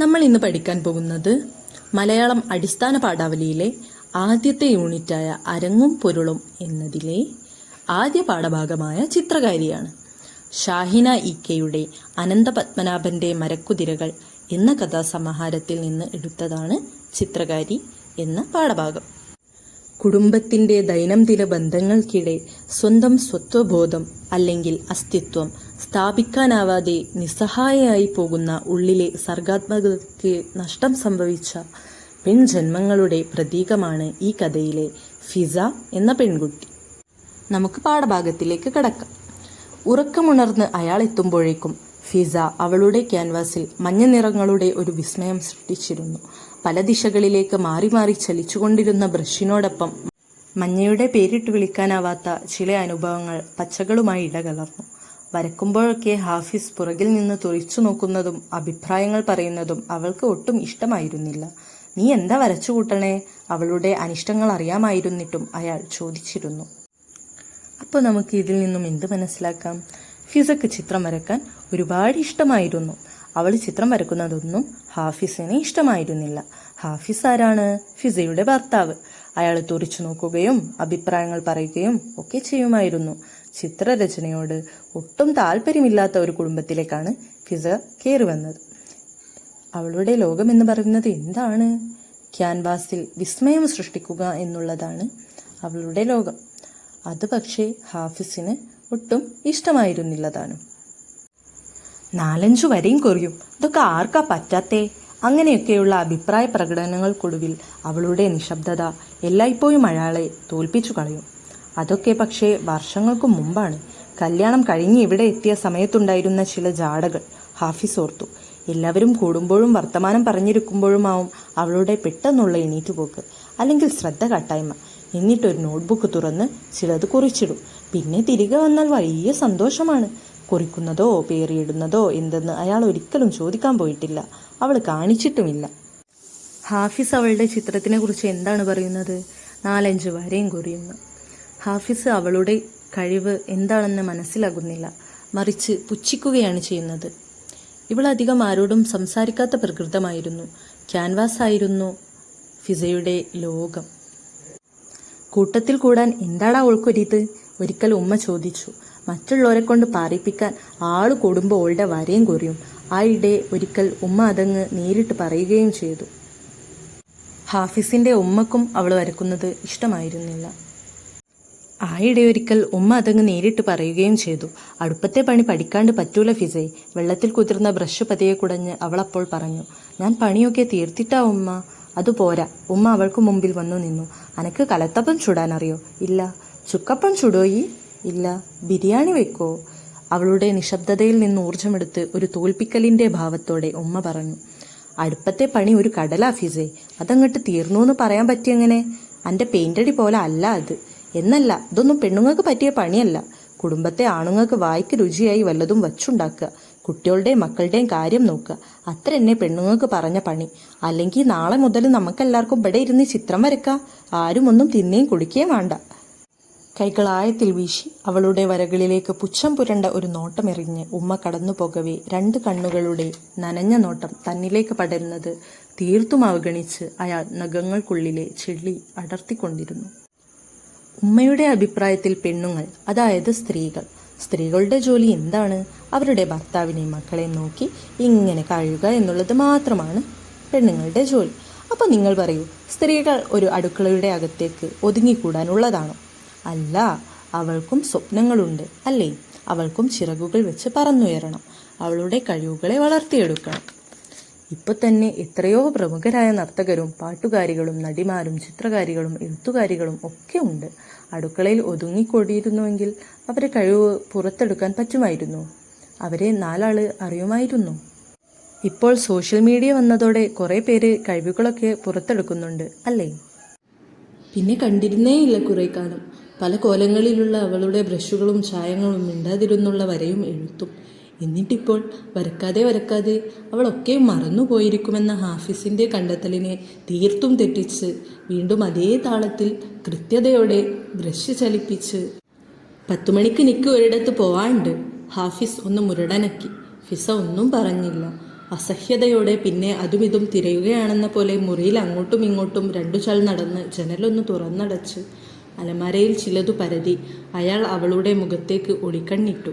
നമ്മൾ ഇന്ന് പഠിക്കാൻ പോകുന്നത് മലയാളം അടിസ്ഥാന പാഠാവലിയിലെ ആദ്യത്തെ യൂണിറ്റായ അരങ്ങും പൊരുളും എന്നതിലെ ആദ്യ പാഠഭാഗമായ ചിത്രകാരിയാണ്. ഷാഹിന ഇ കെയുടെ അനന്തപത്മനാഭന്റെ മരക്കുതിരകൾ എന്ന കഥാസമാഹാരത്തിൽ നിന്ന് എടുത്തതാണ് ചിത്രകാരി എന്ന പാഠഭാഗം. കുടുംബത്തിന്റെ ദൈനംദിന ബന്ധങ്ങൾക്കിടെ സ്വന്തം സ്വത്വബോധം അല്ലെങ്കിൽ അസ്തിത്വം സ്ഥാപിക്കാനാവാതെ നിസ്സഹായയായി പോകുന്ന ഉള്ളിലെ സർഗാത്മകതയ്ക്ക് നഷ്ടം സംഭവിച്ച പെൺജന്മങ്ങളുടെ പ്രതീകമാണ് ഈ കഥയിലെ ഫിസ എന്ന പെൺകുട്ടി. നമുക്ക് പാഠഭാഗത്തിലേക്ക് കടക്കാം. ഉറക്കമുണർന്ന് അയാൾ എത്തുമ്പോഴേക്കും ഫിസ അവളുടെ ക്യാൻവാസിൽ മഞ്ഞ നിറങ്ങളുടെ ഒരു വിസ്മയം സൃഷ്ടിച്ചിരുന്നു. പല ദിശകളിലേക്ക് മാറി മാറി ചലിച്ചുകൊണ്ടിരുന്ന ബ്രഷിനോടൊപ്പം മഞ്ഞയുടെ പേരിട്ട് വിളിക്കാനാവാത്ത ചില അനുഭവങ്ങൾ പച്ചകളുമായി ഇടകലർന്നു. വരക്കുമ്പോഴൊക്കെ ഹാഫിസ് പുറകിൽ നിന്ന് തുറിച്ചു നോക്കുന്നതും അഭിപ്രായങ്ങൾ പറയുന്നതും അവൾക്ക് ഒട്ടും ഇഷ്ടമായിരുന്നില്ല. നീ എന്താ വരച്ചു കൂട്ടണേ? അവളുടെ അനിഷ്ടങ്ങൾ അറിയാമായിരുന്നിട്ടും അയാൾ ചോദിച്ചിരുന്നു. അപ്പോൾ നമുക്ക് ഇതിൽ നിന്നും എന്ത് മനസ്സിലാക്കാം? ഫിസക്ക് ചിത്രം വരക്കാൻ ഒരുപാട് ഇഷ്ടമായിരുന്നു. അവൾ ചിത്രം വരക്കുന്നതൊന്നും ഹാഫിസിന് ഇഷ്ടമായിരുന്നില്ല. ഹാഫിസ് ആരാണ്? ഫിസയുടെ ഭർത്താവ്. അയാൾ തുറിച്ചു നോക്കുകയും അഭിപ്രായങ്ങൾ പറയുകയും ഒക്കെ ചെയ്യുമായിരുന്നു. ചിത്രരചനയോട് ഒട്ടും താല്പര്യമില്ലാത്ത ഒരു കുടുംബത്തിലേക്കാണ് ഫിസ കയറി വന്നത് അവളുടെ ലോകം എന്ന് പറയുന്നത് എന്താണ്? ക്യാൻവാസിൽ വിസ്മയം സൃഷ്ടിക്കുക എന്നുള്ളതാണ് അവളുടെ ലോകം. അത് പക്ഷേ ഹാഫിസിന് ഒട്ടും ഇഷ്ടമായിരുന്നില്ല താനും നാലഞ്ചു വരെയും കൊറിയും. ഇതൊക്കെ ആർക്കാ പറ്റാത്തേ? അങ്ങനെയൊക്കെയുള്ള അഭിപ്രായ പ്രകടനങ്ങൾക്കൊടുവിൽ അവളുടെ നിശബ്ദത എല്ലായ്പ്പോഴും അയാളെ തോൽപ്പിച്ചു കളയും. അതൊക്കെ പക്ഷേ വർഷങ്ങൾക്കു മുമ്പാണ്. കല്യാണം കഴിഞ്ഞ് ഇവിടെ എത്തിയ സമയത്തുണ്ടായിരുന്ന ചില ജാടകൾ ഹാഫിസ് ഓർത്തു. എല്ലാവരും കൂടുമ്പോഴും വർത്തമാനം പറഞ്ഞിരിക്കുമ്പോഴുമാവും അവളുടെ പെട്ടെന്നുള്ള എണീറ്റുപോക്ക് അല്ലെങ്കിൽ ശ്രദ്ധ കട്ടായ്മ. എന്നിട്ടൊരു നോട്ട്ബുക്ക് തുറന്ന് ചിലത് കുറിച്ചിടും. പിന്നെ തിരികെ വന്നാൽ വലിയ സന്തോഷമാണ്. കുറിക്കുന്നതോ പേറിയിടുന്നതോ എന്തെന്ന് അയാൾ ഒരിക്കലും ചോദിക്കാൻ പോയിട്ടില്ല. അവൾ കാണിച്ചിട്ടുമില്ല. ഹാഫിസ് അവളുടെ ചിത്രത്തിനെ കുറിച്ച് എന്താണ് പറയുന്നത്? നാലഞ്ച് വരെയും കുറിയുന്നു. ഹാഫിസ് അവളുടെ കഴിവ് എന്താണെന്ന് മനസ്സിലാകുന്നില്ല. മറിച്ച് പുച്ഛിക്കുകയാണ് ചെയ്യുന്നത്. ഇവളധികം ആരോടും സംസാരിക്കാത്ത പ്രകൃതമായിരുന്നു. ക്യാൻവാസ് ആയിരുന്നു ഫിസയുടെ ലോകം. കൂട്ടത്തിൽ കൂടാൻ എന്താടാ ഓൾക്കൊരിത് ഒരിക്കൽ ഉമ്മ ചോദിച്ചു മറ്റുള്ളവരെ കൊണ്ട് പാറിപ്പിക്കാൻ ആൾ കൂടുമ്പോൾ ഓളുടെ വരയും കുറിയും. ആയിടെ ഒരിക്കൽ ഉമ്മ അതങ്ങ് നേരിട്ട് പറയുകയും ചെയ്തു. ഹാഫിസിന്റെ ഉമ്മക്കും അവൾ വരക്കുന്നത് ഇഷ്ടമായിരുന്നില്ല. ആയിടെ ഒരിക്കൽ ഉമ്മ അതങ്ങ് നേരിട്ട് പറയുകയും ചെയ്തു. അടുപ്പത്തെ പണി പഠിക്കാണ്ട് പറ്റൂല ഫിസൈ. വെള്ളത്തിൽ കുതിർന്ന ബ്രഷ് പതിയെ കുടഞ്ഞ് അവൾ അപ്പോൾ പറഞ്ഞു ഞാൻ പണിയൊക്കെ തീർത്തിട്ടാ ഉമ്മ. അതുപോരാ. ഉമ്മ അവൾക്ക് മുമ്പിൽ വന്നു നിന്നു. അനക്ക് കലത്തപ്പം ചുടാനറിയോ? ഇല്ല. ചുക്കപ്പം ചുടോയി? ഇല്ല ബിരിയാണി വെക്കോ? അവളുടെ നിശബ്ദതയിൽ നിന്ന് ഊർജമെടുത്ത് ഒരു തോൽപ്പിക്കലിന്റെ ഭാവത്തോടെ ഉമ്മ പറഞ്ഞു അടുപ്പത്തെ പണി ഒരു കടലാ ഫിസേ അതങ്ങട്ട് തീർന്നു എന്ന് പറയാൻ പറ്റിയെങ്ങനെ? അന്റെ പെയിന്റടി പോലെ അല്ല അത്. എന്നല്ല ഇതൊന്നും പെണ്ണുങ്ങൾക്ക് പറ്റിയ പണിയല്ല. കുടുംബത്തെ ആണുങ്ങൾക്ക് വായിക്ക് രുചിയായി വല്ലതും വച്ചുണ്ടാക്കുക. കുട്ടികളുടെയും മക്കളുടെയും കാര്യം നോക്കുക. അത്ര എന്നെ പെണ്ണുങ്ങൾക്ക് പറഞ്ഞ പണി. അല്ലെങ്കിൽ നാളെ മുതൽ നമുക്കെല്ലാവർക്കും ഇവിടെ ഇരുന്ന് ചിത്രം വരക്കാം ആരും ഒന്നും തിന്നേയും കുടിക്കുകയും വേണ്ട. കൈകളായത്തിൽ വീശി അവളുടെ വരകളിലേക്ക് പുച്ഛം പുരണ്ട ഒരു നോട്ടമെറിഞ്ഞ് ഉമ്മ കടന്നു പോകവേ രണ്ട് കണ്ണുകളുടെ നനഞ്ഞ നോട്ടം തന്നിലേക്ക് പടരുന്നത് തീർത്തും അവഗണിച്ച് അയാൾ നഖങ്ങൾക്കുള്ളിലെ ചെള്ളി അടർത്തിക്കൊണ്ടിരുന്നു. ഉമ്മയുടെ അഭിപ്രായത്തിൽ പെണ്ണുങ്ങൾ അതായത് സ്ത്രീകൾ സ്ത്രീകളുടെ ജോലി എന്താണ്? അവരുടെ ഭർത്താവിനെ മക്കളെ നോക്കി ഇങ്ങനെ കഴിയുക എന്നുള്ളത് മാത്രമാണ് പെണ്ണുങ്ങളുടെ ജോലി. അപ്പോൾ നിങ്ങൾ പറയൂ സ്ത്രീകൾ ഒരു അടുക്കളയുടെ അകത്തേക്ക് ഒതുങ്ങിക്കൂടാനുള്ളതാണോ? അല്ല അവൾക്കും സ്വപ്നങ്ങളുണ്ട് അല്ലേ? അവൾക്കും ചിറകുകൾ വെച്ച് പറന്നുയരണം. അവളുടെ കഴിവുകളെ വളർത്തിയെടുക്കണം. ഇപ്പൊ തന്നെ എത്രയോ പ്രമുഖരായ നർത്തകരും പാട്ടുകാരികളും നടിമാരും ചിത്രകാരികളും എഴുത്തുകാരികളും ഒക്കെ ഉണ്ട്. അടുക്കളയിൽ ഒതുങ്ങിക്കൂടിയിരുന്നുവെങ്കിൽ അവരെ കഴിവ് പുറത്തെടുക്കാൻ പറ്റുമായിരുന്നു. അവരെ നാലാൾ അറിയുമായിരുന്നു. ഇപ്പോൾ സോഷ്യൽ മീഡിയ വന്നതോടെ കുറേ പേര് കഴിവുകളൊക്കെ പുറത്തെടുക്കുന്നുണ്ട് അല്ലേ? പിന്നെ കണ്ടിരുന്നേ ഇല്ല കുറേ കാലം. പല കോലങ്ങളിലുള്ള അവളുടെ ബ്രഷുകളും ചായങ്ങളും മിണ്ടാതിരുന്നുള്ള വരയും എഴുത്തും. എന്നിട്ടിപ്പോൾ വരക്കാതെ വരക്കാതെ അവളൊക്കെ മറന്നുപോയിരിക്കുമെന്ന ഹാഫിസിന്റെ കണ്ടെത്തലിനെ തീർത്തും തെറ്റിച്ച് വീണ്ടും അതേ താളത്തിൽ കൃത്യതയോടെ ബ്രഷ് ചലിപ്പിച്ച് പത്തുമണിക്ക് നിൽക്ക് ഒരിടത്ത് പോവാണ്ട് ഹാഫിസ് ഒന്ന് മുരടനക്കി. ഫിസ ഒന്നും പറഞ്ഞില്ല. അസഹ്യതയോടെ പിന്നെ അതും ഇതും തിരയുകയാണെന്ന പോലെ മുറിയിൽ അങ്ങോട്ടും ഇങ്ങോട്ടും രണ്ടു ചാൽ നടന്ന് ജനലൊന്ന് തുറന്നടച്ച് അലമാരയിൽ ചിലതു പരതി അയാൾ അവളുടെ മുഖത്തേക്ക് ഒളിക്കണ്ണിട്ടു.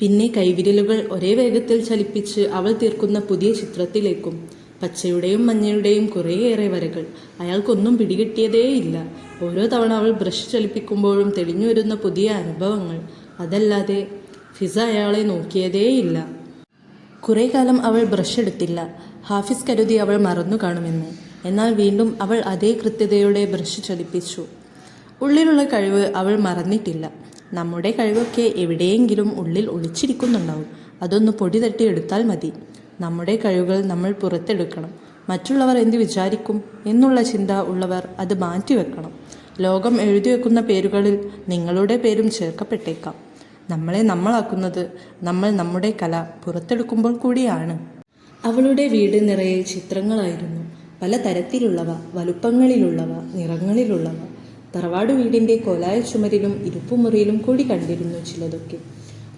പിന്നെ കൈവിരലുകൾ ഒരേ വേഗത്തിൽ ചലിപ്പിച്ച് അവൾ തീർക്കുന്ന പുതിയ ചിത്രത്തിലേക്കും പച്ചയുടെയും മഞ്ഞയുടെയും കുറേയേറെ വരകൾ. അയാൾക്കൊന്നും പിടികിട്ടിയതേയില്ല. ഓരോ തവണ അവൾ ബ്രഷ് ചലിപ്പിക്കുമ്പോഴും തെളിഞ്ഞു വരുന്ന പുതിയ അനുഭവങ്ങൾ. അതല്ലാതെ ഫിസ അയാളെ നോക്കിയതേയില്ല. കുറേ കാലം അവൾ ബ്രഷ് എടുത്തില്ല. ഹാഫിസ് കരുതി അവൾ മറന്നു കാണുമെന്ന് എന്നാൽ വീണ്ടും അവൾ അതേ കൃത്യതയോടെ ബ്രഷ് ചലിപ്പിച്ചു. ഉള്ളിലുള്ള കഴിവ് അവൾ മറന്നിട്ടില്ല. നമ്മുടെ കഴിവൊക്കെ എവിടെയെങ്കിലും ഉള്ളിൽ ഒളിച്ചിരിക്കുന്നുണ്ടാവും. അതൊന്ന് പൊടി തട്ടി എടുത്താൽ മതി. നമ്മുടെ കഴിവുകൾ നമ്മൾ പുറത്തെടുക്കണം. മറ്റുള്ളവർ എന്ത് വിചാരിക്കും എന്നുള്ള ചിന്ത ഉള്ളവർ അത് മാറ്റിവെക്കണം ലോകം എഴുതി വെക്കുന്ന പേരുകളിൽ നിങ്ങളുടെ പേരും ചേർക്കപ്പെട്ടേക്കാം. നമ്മളെ നമ്മളാക്കുന്നത് നമ്മൾ നമ്മുടെ കല പുറത്തെടുക്കുമ്പോൾ കൂടിയാണ്. അവളുടെ വീട് നിറയെ ചിത്രങ്ങളായിരുന്നു. പല തരത്തിലുള്ളവ വലുപ്പങ്ങളിലുള്ളവ നിറങ്ങളിലുള്ളവ. തറവാട് വീടിന്റെ കോലായ ചുമരിലും ഇരുപ്പുമുറിയിലും കൂടി കണ്ടിരുന്നു ചിലതൊക്കെ.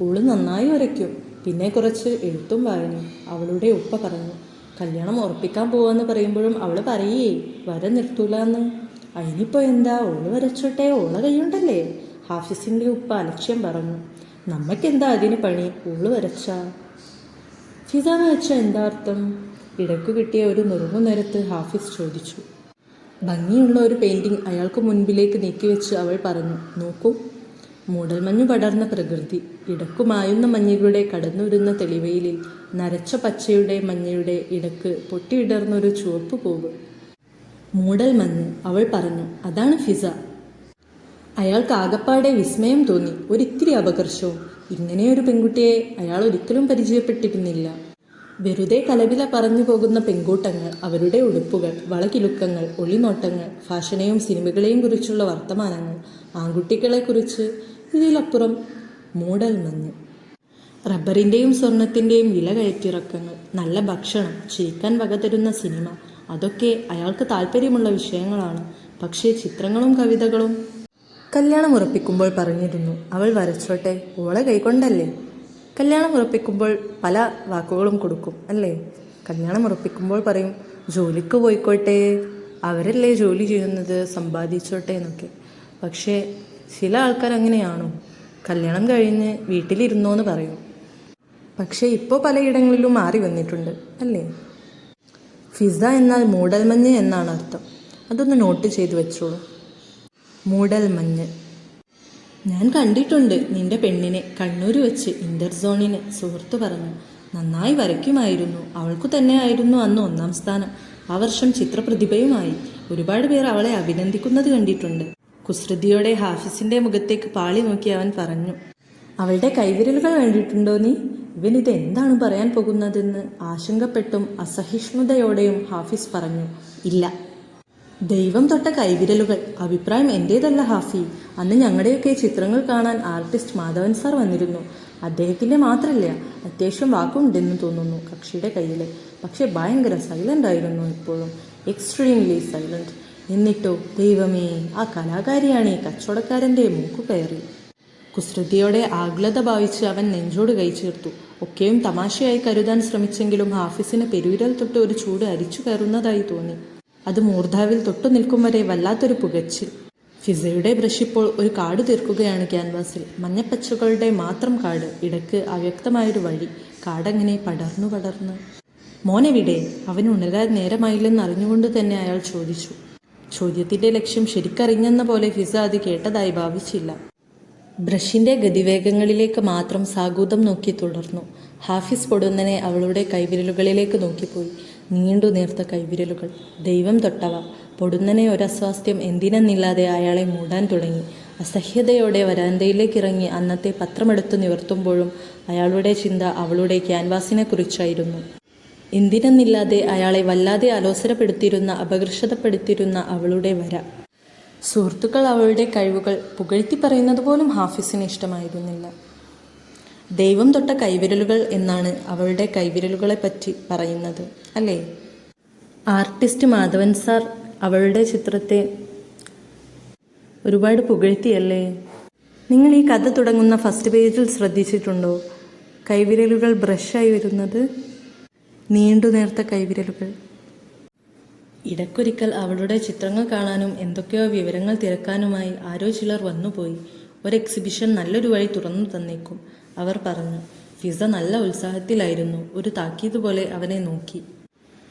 ഓൾ നന്നായി വരയ്ക്കും പിന്നെ കുറച്ച് എഴുത്തും വായനയും. അവളുടെ ഉപ്പ പറഞ്ഞു കല്യാണം ഉറപ്പിക്കാൻ പോവാന്ന് പറയുമ്പോഴും അവൾ പറയേ വര നിർത്തൂല എന്ന് അതിനിപ്പോ എന്താ? ഓൾ വരച്ചോട്ടെ ഓള കൈയുണ്ടല്ലേ ഹാഫിസിന്റെ ഉപ്പ അലക്ഷ്യം പറഞ്ഞു നമ്മക്കെന്താ അതിന് പണി? ഓൾ വരച്ച. ഫിസ വരച്ച എന്താ അർത്ഥം? കിട്ടിയ ഒരു നുറുങ്ങു നേരത്ത് ഹാഫിസ് ചോദിച്ചു ഭംഗിയുള്ള ഒരു പെയിന്റിംഗ് അയാൾക്ക് മുൻപിലേക്ക് നീക്കിവെച്ച് അവൾ പറഞ്ഞു നോക്കൂ മൂടൽമഞ്ഞു പടർന്ന പ്രകൃതി ഇടക്കുമായുന്ന മഞ്ഞിലൂടെ കടന്നുവരുന്ന തെളിവയിലിൽ നരച്ച പച്ചയുടെ മഞ്ഞയുടെ ഇടയ്ക്ക് പൊട്ടിയിടർന്നൊരു ചുവപ്പ് പൂവ്. മൂടൽ മഞ്ഞ് അവൾ പറഞ്ഞു അതാണ് ഫിസ. അയാൾക്ക് ആകപ്പാടെ വിസ്മയം തോന്നി ഒരിത്തിരി അപകർഷവും ഇങ്ങനെയൊരു പെൺകുട്ടിയെ അയാൾ ഒരിക്കലും പരിചയപ്പെട്ടിരുന്നില്ല. വെറുതെ കലവില പറഞ്ഞു പോകുന്ന പെൺകൂട്ടങ്ങൾ അവരുടെ ഉടുപ്പുകൾ വളകിലുക്കങ്ങൾ ഒളിനോട്ടങ്ങൾ ഫാഷനെയും സിനിമകളെയും കുറിച്ചുള്ള വർത്തമാനങ്ങൾ ആൺകുട്ടികളെക്കുറിച്ച് ഇതിലപ്പുറം മൂടൽ മഞ്ഞ്. റബ്ബറിന്റെയും സ്വർണത്തിന്റെയും വില കയറ്റിറക്കങ്ങൾ നല്ല ഭക്ഷണം ചിരിക്കാൻ വക തരുന്ന സിനിമ അതൊക്കെ അയാൾക്ക് താല്പര്യമുള്ള വിഷയങ്ങളാണ്. പക്ഷേ ചിത്രങ്ങളും കവിതകളും. കല്യാണം ഉറപ്പിക്കുമ്പോൾ പറഞ്ഞിരുന്നു അവൾ വരച്ചോട്ടെ ഓളെ കൈകൊണ്ടല്ലേ കല്യാണം ഉറപ്പിക്കുമ്പോൾ പല വാക്കുകളും കൊടുക്കും അല്ലേ? കല്യാണം ഉറപ്പിക്കുമ്പോൾ പറയും ജോലിക്ക് പോയിക്കോട്ടെ അവരല്ലേ ജോലി ചെയ്യുന്നത് സമ്പാദിച്ചോട്ടെ എന്നൊക്കെ. പക്ഷേ ചില ആൾക്കാർ അങ്ങനെയാണോ? കല്യാണം കഴിഞ്ഞ് വീട്ടിലിരുന്നോ എന്ന് പറയും. പക്ഷേ ഇപ്പോൾ പലയിടങ്ങളിലും മാറി വന്നിട്ടുണ്ട് അല്ലേ? ഫിസ എന്നാൽ മൂടൽമഞ്ഞ് എന്നാണ് അർത്ഥം. അതൊന്ന് നോട്ട് ചെയ്ത് വെച്ചോളൂ. മൂടൽമഞ്ഞ്. ഞാൻ കണ്ടിട്ടുണ്ട് നിന്റെ പെണ്ണിനെ കണ്ണൂർ വെച്ച് ഇന്റർസോണിന് സുഹൃത്ത് പറഞ്ഞു. നന്നായി വരയ്ക്കുമായിരുന്നു. അവൾക്കു തന്നെയായിരുന്നു അന്ന് ഒന്നാം സ്ഥാനം. ആ വർഷം ചിത്രപ്രതിഭയുമായി ഒരുപാട് പേർ അവളെ അഭിനന്ദിക്കുന്നത് കണ്ടിട്ടുണ്ട്. കുസൃതിയോടെ ഹാഫിസിന്റെ മുഖത്തേക്ക് പാളി നോക്കി അവൻ പറഞ്ഞു അവളുടെ കൈവിരലുകൾ കണ്ടിട്ടുണ്ടോ നീ? ഇവൻ ഇത് എന്താണ് പറയാൻ പോകുന്നതെന്ന്? ആശങ്കപ്പെട്ടും അസഹിഷ്ണുതയോടെയും ഹാഫിസ് പറഞ്ഞു ഇല്ല ദൈവം തൊട്ട കൈവിരലുകൾ. അഭിപ്രായം എന്റേതല്ല ഹാഫി. അന്ന് ഞങ്ങളുടെയൊക്കെ ചിത്രങ്ങൾ കാണാൻ ആർട്ടിസ്റ്റ് മാധവൻ സാർ വന്നിരുന്നു. അദ്ദേഹത്തിന്റെ മാത്രമല്ല അത്യാവശ്യം വാക്കുണ്ടെന്ന് തോന്നുന്നു കക്ഷിയുടെ കയ്യിൽ പക്ഷെ ഭയങ്കര സൈലന്റ് ആയിരുന്നു ഇപ്പോഴും. എക്സ്ട്രീംലി സൈലന്റ് എന്നിട്ടോ ദൈവമേ ആ കലാകാരിയാണ് ഈ കച്ചവടക്കാരന്റെ മൂക്കു കയറി. കുസൃതിയോടെ ആഗ്ലത ഭാവിച്ച് അവൻ നെഞ്ചോട് കൈ ചേർത്തു. ഒക്കെയും തമാശയായി കരുതാൻ ശ്രമിച്ചെങ്കിലും ഹാഫിസിന് പെരുവിരൽ തൊട്ട് ഒരു ചൂട് അരിച്ചു കയറുന്നതായി തോന്നി. അത് മൂർധാവിൽ തൊട്ടു നിൽക്കും വരെ വല്ലാത്തൊരു പുകച്ചിൽ. ഫിസയുടെ ബ്രഷ് ഇപ്പോൾ ഒരു കാട് തീർക്കുകയാണ് ക്യാൻവാസിൽ. മഞ്ഞപ്പച്ചകളുടെ മാത്രം കാട് ഇടയ്ക്ക് അവ്യക്തമായൊരു വഴി. കാടങ്ങനെ പടർന്നു പടർന്ന്. മോനെവിടെ? അവൻ ഉണരാൻ നേരമായില്ലെന്ന് അറിഞ്ഞുകൊണ്ട് തന്നെ അയാൾ ചോദിച്ചു. ചോദ്യത്തിന്റെ ലക്ഷ്യം ശരിക്കറിഞ്ഞെന്ന പോലെ ഫിസ അത് കേട്ടതായി ഭാവിച്ചില്ല. ബ്രഷിന്റെ ഗതിവേഗങ്ങളിലേക്ക് മാത്രം സാഗൂതം നോക്കി തുടർന്നു. ഹാഫിസ് പൊടുന്നനെ അവളുടെ കൈവിരലുകളിലേക്ക് നോക്കിപ്പോയി. നീണ്ടു നേർത്ത കൈവിരലുകൾ. ദൈവം തൊട്ടവ. പൊടുന്നനെ ഒരസ്വാസ്ഥ്യം എന്തിനെന്നില്ലാതെ അയാളെ മൂടാൻ തുടങ്ങി. അസഹ്യതയോടെ വരാന്തയിലേക്ക് ഇറങ്ങി അന്നത്തെ പത്രമെടുത്തു നിവർത്തുമ്പോഴും അയാളുടെ ചിന്ത അവളുടെ ക്യാൻവാസിനെ കുറിച്ചായിരുന്നു എന്തിനെന്നില്ലാതെ അയാളെ വല്ലാതെ അലോസരപ്പെടുത്തിയിരുന്ന അപകർഷതപ്പെടുത്തിയിരുന്ന അവളുടെ വര. സുഹൃത്തുക്കൾ അവളുടെ കഴിവുകൾ പുകഴ്ത്തി പറയുന്നത് പോലും ഹാഫിസിന് ഇഷ്ടമായിരുന്നില്ല. ദൈവം തൊട്ട കൈവിരലുകൾ എന്നാണ് അവളുടെ കൈവിരലുകളെ പറ്റി പറയുന്നത് അല്ലേ? ആർട്ടിസ്റ്റ് മാധവൻ സാർ അവളുടെ ചിത്രത്തെ ഒരുപാട് പുകഴ്ത്തിയല്ലേ? നിങ്ങൾ ഈ കഥ തുടങ്ങുന്ന ഫസ്റ്റ് പേജിൽ ശ്രദ്ധിച്ചിട്ടുണ്ടോ? കൈവിരലുകൾ ബ്രഷായി വരുന്നത് നീണ്ടു നേർത്ത കൈവിരലുകൾ. ഇടയ്ക്കൊരിക്കൽ അവളുടെ ചിത്രങ്ങൾ കാണാനും എന്തൊക്കെയോ വിവരങ്ങൾ തിരക്കാനുമായി ആരോ ചിലർ വന്നുപോയി. ഒരു എക്സിബിഷൻ നല്ലൊരു വഴി തുറന്നു തന്നേക്കും. അവർ പറഞ്ഞു ഫിസ നല്ല ഉത്സാഹത്തിലായിരുന്നു. ഒരു താക്കീത് പോലെ അവനെ നോക്കി.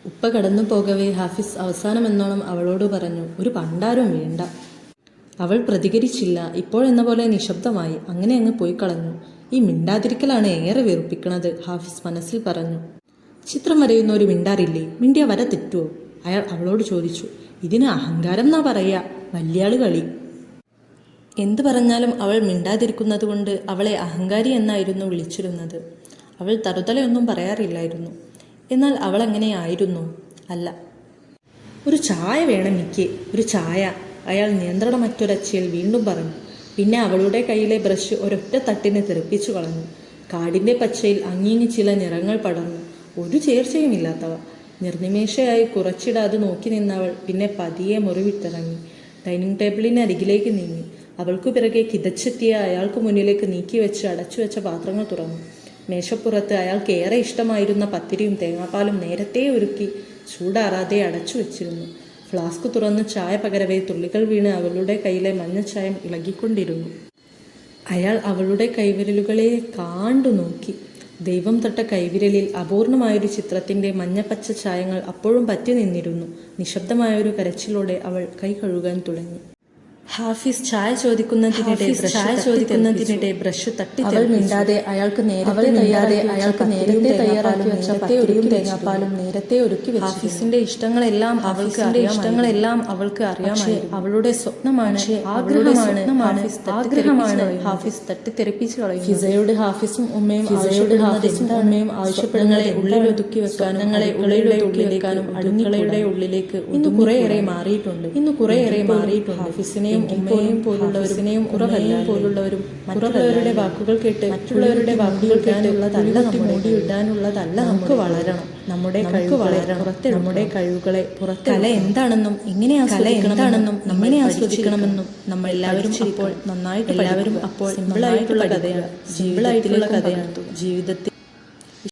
ഉപ്പ കടന്നു പോകവേ ഹാഫിസ് അവസാനമെന്നോണം അവളോട് പറഞ്ഞു ഒരു പണ്ടാരും വേണ്ട. അവൾ പ്രതികരിച്ചില്ല. ഇപ്പോഴെന്ന പോലെ നിശബ്ദമായി അങ്ങനെ അങ്ങ് പോയി കളഞ്ഞു. ഈ മിണ്ടാതിരിക്കലാണ് ഏറെ വെറുപ്പിക്കുന്നത് ഹാഫിസ് മനസ്സിൽ പറഞ്ഞു. ചിത്രം വരയുന്ന ഒരു മിണ്ടാറില്ലേ? മിണ്ടിയ വര തെറ്റുവോ അയാൾ അവളോട് ചോദിച്ചു ഇതിന് അഹങ്കാരം എന്നാ പറയാ? വല്യാൾ കളി. എന്തു പറഞ്ഞാലും അവൾ മിണ്ടാതിരിക്കുന്നതുകൊണ്ട് അവളെ അഹങ്കാരി എന്നായിരുന്നു വിളിച്ചിരുന്നത്. അവൾ തറുതലയൊന്നും പറയാറില്ലായിരുന്നു. എന്നാൽ അവൾ അങ്ങനെ ആയിരുന്നു? അല്ല. ഒരു ചായ വേണം എനിക്ക് ഒരു ചായ. അയാൾ നിയന്ത്രണമറ്റൊരച്ചയിൽ വീണ്ടും പറഞ്ഞു. പിന്നെ അവളുടെ കയ്യിലെ ബ്രഷ് ഒരൊറ്റ തട്ടിനെ തെറിപ്പിച്ചു കളഞ്ഞു. കാടിന്റെ പച്ചയിൽ അങ്ങിങ്ങി ചില നിറങ്ങൾ പടർന്നു. ഒരു ചേർച്ചയുമില്ലാത്തവ നിർനിമേഷയായി കുറച്ചിടാതെ നോക്കി നിന്നവൾ പിന്നെ പതിയെ മുറിവിട്ടിറങ്ങി. ഡൈനിങ് ടേബിളിന് അരികിലേക്ക് നീങ്ങി. അവൾക്കു പിറകെ കിതച്ചെത്തിയ അയാൾക്ക് മുന്നിലേക്ക് നീക്കി വെച്ച് അടച്ചു വെച്ച പാത്രങ്ങൾ തുറന്നു. മേശപ്പുറത്ത് അയാൾക്ക് ഏറെ ഇഷ്ടമായിരുന്ന പത്തിരിയും തേങ്ങാപ്പാലും നേരത്തെ ഒരുക്കി ചൂടാറാതെ അടച്ചു വെച്ചിരുന്നു. ഫ്ലാസ്ക് തുറന്ന് ചായ പകരവേ തുള്ളികൾ വീണ് അവളുടെ കയ്യിലെ മഞ്ഞച്ചായം ഇളകിക്കൊണ്ടിരുന്നു. അയാൾ അവളുടെ കൈവിരലുകളെ കാണ്ടു നോക്കി. ദൈവം തൊട്ട കൈവിരലിൽ അപൂർണമായൊരു ചിത്രത്തിന്റെ മഞ്ഞപ്പച്ച ചായങ്ങൾ അപ്പോഴും പറ്റി നിന്നിരുന്നു. നിശബ്ദമായൊരു കരച്ചിലോടെ അവൾ കൈ കഴുകാൻ തുടങ്ങി. ഹാഫിസ് ചായ ചോദിക്കുന്നതിനിടെ ചായ ചോദിക്കുന്നതിനിടെ ബ്രഷ് തട്ടി അവൾ മിണ്ടാതെ അയാൾക്ക് നേരത്തെ തയ്യാറെ അയാൾക്ക് നേരത്തെ തയ്യാറാക്കി വെച്ച പത്തിരിയും തേങ്ങാപ്പാലും നേരത്തെ ഒരുക്കി വെച്ചു ഹാഫിസിന്റെ ഇഷ്ടങ്ങളെല്ലാം അവൾക്ക് ഇഷ്ടങ്ങളെല്ലാം അവൾക്ക് അറിയാമായി അവളുടെ സ്വപ്നമാണ് ആഗ്രഹമാണ് ആഗ്രഹമാണ് ഹാഫിസ് തട്ടിത്തെറിപ്പിച്ചു കളയും ഫിസയുടെ ഹാഫിസും ഉമ്മയും ഫിസയുടെ ഹാഫിസും ഉമ്മയും ആവശ്യപ്പെടുന്നതെ ഉള്ളിൽ ഒതുക്കി വെക്കാനും ഞങ്ങളെ ഉള്ളിലെ ഉള്ളിലേക്കാനും അടുക്കളയുടെ ഉള്ളിലേക്ക് ഇന്ന് കുറേയേറെ മാറിയിട്ടുണ്ട്. ഇന്ന് കുറേയേറെ മാറിയിട്ടുണ്ട്. ഹാഫിസിനെയും ഉമ്മയും പോലുള്ളവരിനെയും ഉറവെല്ലാം പോലുള്ളവരും മറ്റുള്ളവരുടെ വാക്കുകൾ കേട്ട് മറ്റുള്ളവരുടെ വാക്കുകൾ കേട്ടുള്ളതല്ല മൂടി ഇടാനുള്ളതല്ല നമുക്ക് വളരണം. നമ്മുടെ കഴിവ് വളരണം. പുറത്തെ നമ്മുടെ കഴിവുകളെ പുറത്തെ കല എന്താണെന്നും എങ്ങനെ കല എന്താണെന്നും നമ്മളെ ആസ്വദിക്കണമെന്നും നമ്മൾ എല്ലാവരും അപ്പോൾ നന്നായിട്ട് എല്ലാവരും അപ്പോൾ സിമ്പിളായിട്ടുള്ള കഥയാണ്. സിമ്പിളായിട്ടുള്ള കഥയാണ് ജീവിതത്തിൽ